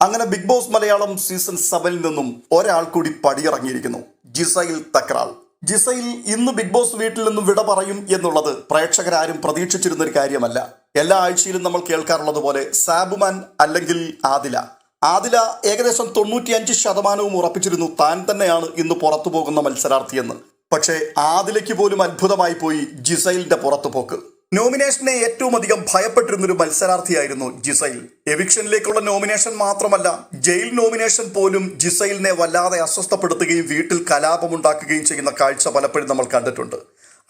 അങ്ങനെ big Boss Malayalam season സെവനിൽ നിന്നും ഒരാൾ കൂടി പടിയിറങ്ങിയിരിക്കുന്നു. ജിസൈൽ തക്രാൾ ജിസൈൽ ഇന്ന് ബിഗ് ബോസ് വീട്ടിൽ നിന്നും വിട പറയും എന്നുള്ളത് പ്രേക്ഷകരാരും പ്രതീക്ഷിച്ചിരുന്ന ഒരു കാര്യമല്ല. എല്ലാ ആഴ്ചയിലും നമ്മൾ കേൾക്കാറുള്ളത് പോലെ സാബുമാൻ അല്ലെങ്കിൽ ആദില. ആദില ഏകദേശം തൊണ്ണൂറ്റിയഞ്ച് ശതമാനവും ഉറപ്പിച്ചിരുന്നു താൻ തന്നെയാണ് ഇന്ന് പുറത്തു പോകുന്ന മത്സരാർത്ഥിയെന്ന്. പക്ഷേ ആദിലയ്ക്ക് പോലും അത്ഭുതമായി പോയി ജിസൈലിന്റെ പുറത്തു പോക്ക് നോമിനേഷനെ ഏറ്റവും അധികം ഭയപ്പെട്ടിരുന്നൊരു മത്സരാർത്ഥിയായിരുന്നു ജിസൈൽ. എവിക്ഷനിലേക്കുള്ള നോമിനേഷൻ മാത്രമല്ല ജയിൽ നോമിനേഷൻ പോലും ജിസൈലിനെ വല്ലാതെ അസ്വസ്ഥപ്പെടുത്തുകയും വീട്ടിൽ കലാപമുണ്ടാക്കുകയും ചെയ്യുന്ന കാഴ്ച പലപ്പോഴും നമ്മൾ കണ്ടിട്ടുണ്ട്.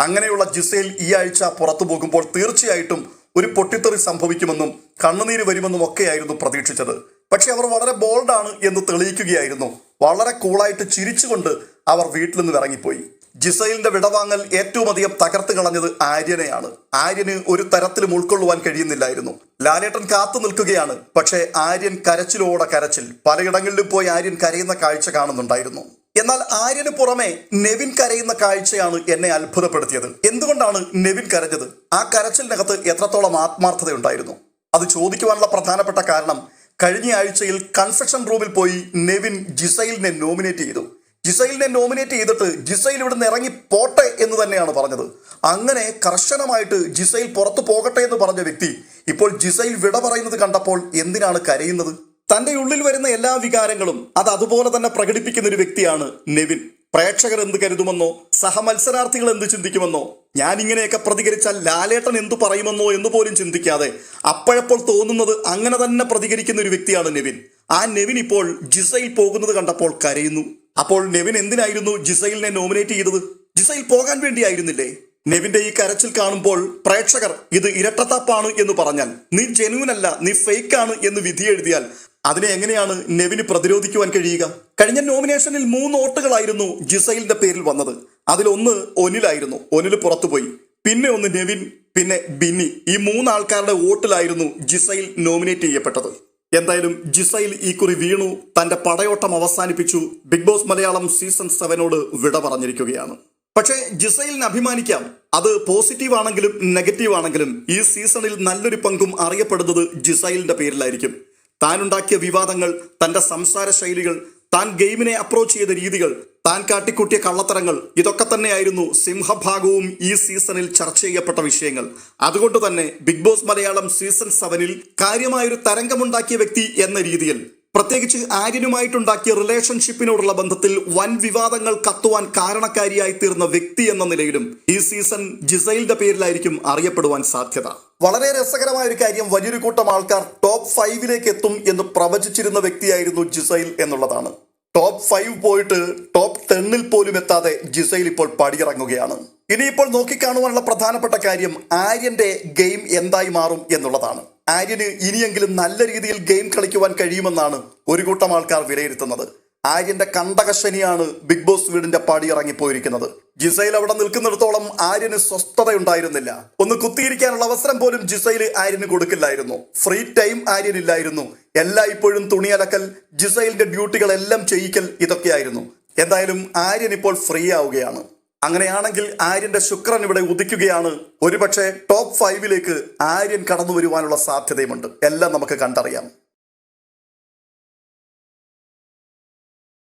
അങ്ങനെയുള്ള ജിസൈൽ ഈ ആഴ്ച പുറത്തു പോകുമ്പോൾ തീർച്ചയായിട്ടും ഒരു പൊട്ടിത്തെറി സംഭവിക്കുമെന്നും കണ്ണുനീര് വരുമെന്നും ഒക്കെയായിരുന്നു പ്രതീക്ഷിച്ചത്. പക്ഷെ അവർ വളരെ ബോൾഡാണ് എന്ന് തെളിയിക്കുകയായിരുന്നു. വളരെ കൂളായിട്ട് ചിരിച്ചുകൊണ്ട് അവർ വീട്ടിൽ നിന്ന് ഇറങ്ങിപ്പോയി. ജിസൈലിന്റെ വിടവാങ്ങൽ ഏറ്റവും അധികം തകർത്ത് കളഞ്ഞത് ആര്യനെയാണ്. ആര്യന് ഒരു തരത്തിലും ഉൾക്കൊള്ളുവാൻ കഴിയുന്നില്ലായിരുന്നു. ലാലേട്ടൻ കാത്തു നിൽക്കുകയാണ്. പക്ഷേ ആര്യൻ കരച്ചിലോടെ കരച്ചിൽ. പലയിടങ്ങളിലും പോയി ആര്യൻ കരയുന്ന കാഴ്ച കാണുന്നുണ്ടായിരുന്നു. എന്നാൽ ആര്യന് പുറമെ നെവിൻ കരയുന്ന കാഴ്ചയാണ് എന്നെ അത്ഭുതപ്പെടുത്തിയത്. എന്തുകൊണ്ടാണ് നെവിൻ കരഞ്ഞത്? ആ കരച്ചിലിനകത്ത് എത്രത്തോളം ആത്മാർത്ഥതയുണ്ടായിരുന്നു? അത് ചോദിക്കുവാനുള്ള പ്രധാനപ്പെട്ട കാരണം കഴിഞ്ഞ ആഴ്ചയിൽ കൺഫെക്ഷൻ റൂമിൽ പോയി നെവിൻ ജിസൈലിനെ നോമിനേറ്റ് ചെയ്തു. ജിസൈലിനെ നോമിനേറ്റ് ചെയ്തിട്ട് ജിസൈൽ ഇവിടുന്ന് ഇറങ്ങി പോട്ടെ എന്ന് തന്നെയാണ് പറഞ്ഞത്. അങ്ങനെ കർശനമായിട്ട് ജിസൈൽ പുറത്തു പോകട്ടെ എന്ന് പറഞ്ഞ വ്യക്തി ഇപ്പോൾ ജിസൈൽ വിട പറയുന്നത് കണ്ടപ്പോൾ എന്തിനാണ് കരയുന്നത്? തന്റെ ഉള്ളിൽ വരുന്ന എല്ലാ വികാരങ്ങളും അത് അതുപോലെ തന്നെ പ്രകടിപ്പിക്കുന്ന ഒരു വ്യക്തിയാണ് നെവിൻ. പ്രേക്ഷകർ എന്ത് കരുതുമെന്നോ സഹമത്സരാർത്ഥികൾ എന്ത് ചിന്തിക്കുമെന്നോ ഞാൻ ഇങ്ങനെയൊക്കെ പ്രതികരിച്ചാൽ ലാലേട്ടൻ എന്തു പറയുമെന്നോ എന്ന് പോലും ചിന്തിക്കാതെ അപ്പോഴപ്പോൾ തോന്നുന്നത് അങ്ങനെ തന്നെ പ്രതികരിക്കുന്ന ഒരു വ്യക്തിയാണ് നെവിൻ. ആ നെവിൻ ഇപ്പോൾ ജിസയിൽ പോകുന്നത് കണ്ടപ്പോൾ കരയുന്നു. അപ്പോൾ നെവിൻ എന്തിനായിരുന്നു ജിസൈലിനെ നോമിനേറ്റ് ചെയ്തത്? ജിസൈൽ പോകാൻ വേണ്ടിയായിരുന്നില്ലേ? നെവിന്റെ ഈ കരച്ചിൽ കാണുമ്പോൾ പ്രേക്ഷകർ ഇത് ഇരട്ടത്താപ്പാണ് എന്ന് പറഞ്ഞാൽ നീ ജനുവൻ അല്ല നീ ഫേക്ക് ആണ് എന്ന് വിധി എഴുതിയാൽ അതിനെ എങ്ങനെയാണ് നെവിന് പ്രതിരോധിക്കുവാൻ കഴിയുക? കഴിഞ്ഞ നോമിനേഷനിൽ മൂന്ന് വോട്ടുകളായിരുന്നു ജിസൈലിന്റെ പേരിൽ വന്നത്. അതിലൊന്ന് ഒനിലായിരുന്നു ഒനിൽ പുറത്തുപോയി. പിന്നെ ഒന്ന് നെവിൻ പിന്നെ ബിന്നി ഈ മൂന്ന് ആൾക്കാരുടെ വോട്ടിലായിരുന്നു ജിസൈൽ നോമിനേറ്റ് ചെയ്യപ്പെട്ടത്. എന്തായാലും ജിസൈൽ ഈ കുറി വീണു. തന്റെ പടയോട്ടം അവസാനിപ്പിച്ചു. ബിഗ് ബോസ് മലയാളം സീസൺ സെവനോട് വിട പറഞ്ഞിരിക്കുകയാണ്. പക്ഷേ ജിസൈലിന് അഭിമാനിക്കാം. അത് പോസിറ്റീവ് ആണെങ്കിലും നെഗറ്റീവ് ആണെങ്കിലും ഈ സീസണിൽ നല്ലൊരു പങ്കും അറിയപ്പെടുന്നത് ജിസൈലിന്റെ പേരിലായിരിക്കും. താനുണ്ടാക്കിയ വിവാദങ്ങൾ തന്റെ സംസാര ശൈലികൾ താൻ ഗെയിമിനെ അപ്രോച്ച് ചെയ്ത രീതികൾ താൻ കാട്ടിക്കൂട്ടിയ കള്ളത്തരങ്ങൾ. ഇതൊക്കെ തന്നെയായിരുന്നു സിംഹഭാഗവും ഈ സീസണിൽ ചർച്ച ചെയ്യപ്പെട്ട വിഷയങ്ങൾ. അതുകൊണ്ട് തന്നെ ബിഗ് ബോസ് മലയാളം സീസൺ സെവനിൽ കാര്യമായൊരു തരംഗമുണ്ടാക്കിയ വ്യക്തി എന്ന രീതിയിൽ. പ്രത്യേകിച്ച് ആര്യനുമായിട്ടുണ്ടാക്കിയ റിലേഷൻഷിപ്പിനോടുള്ള ബന്ധത്തിൽ വൻ വിവാദങ്ങൾ കത്തുവാൻ കാരണക്കാരിയായി തീർന്ന വ്യക്തി എന്ന നിലയിലും ഈ സീസൺ ജിസൈലിന്റെ പേരിലായിരിക്കും അറിയപ്പെടുവാൻ സാധ്യത. വളരെ രസകരമായ ഒരു കാര്യം വലിയൊരു കൂട്ടം ആൾക്കാർ ടോപ്പ് ഫൈവിലേക്ക് എത്തും എന്ന് പ്രവചിച്ചിരുന്ന വ്യക്തിയായിരുന്നു ജിസൈൽ എന്നുള്ളതാണ്. ടോപ്പ് ഫൈവ് പോയിട്ട് ടോപ്പ് ടെന്നിൽ പോലും എത്താതെ ജിസൈൽ ഇപ്പോൾ പടിയിറങ്ങുകയാണ്. ഇനിയിപ്പോൾ നോക്കിക്കാണുവാനുള്ള പ്രധാനപ്പെട്ട കാര്യം ആര്യന്റെ ഗെയിം എന്തായി മാറും എന്നുള്ളതാണ്. ആര്യന് ഇനിയെങ്കിലും നല്ല രീതിയിൽ ഗെയിം കളിക്കുവാൻ കഴിയുമെന്നാണ് ഒരു കൂട്ടം ആൾക്കാർ വിലയിരുത്തുന്നത്. ആര്യന്റെ കണ്ടകശനിയാണ് ബിഗ് ബോസ് വീടിന്റെ പടി ഇറങ്ങിപ്പോയിരിക്കുന്നത്. ജിസൈൽ അവിടെ നിൽക്കുന്നിടത്തോളം ആര്യന് സ്വസ്ഥതയുണ്ടായിരുന്നില്ല. ഒന്ന് കുത്തിയിരിക്കാനുള്ള അവസരം പോലും ജിസൈൽ ആര്യന് കൊടുക്കില്ലായിരുന്നു. Free time ആര്യനില്ലായിരുന്നു. എല്ലാ ഇപ്പോഴും തുണിയലക്കൽ ജിസൈലിന്റെ ഡ്യൂട്ടികളെല്ലാം ചെയ്യിക്കൽ ഇതൊക്കെയായിരുന്നു. എന്തായാലും ആര്യൻ ഇപ്പോൾ ഫ്രീ ആവുകയാണ്. അങ്ങനെയാണെങ്കിൽ ആര്യന്റെ ശുക്രൻ ഇവിടെ ഉദിക്കുകയാണ്. ഒരുപക്ഷെ ടോപ്പ് ഫൈവിലേക്ക് ആര്യൻ കടന്നു വരുവാനുള്ള സാധ്യതയുമുണ്ട്. എല്ലാം നമുക്ക് കണ്ടറിയാം.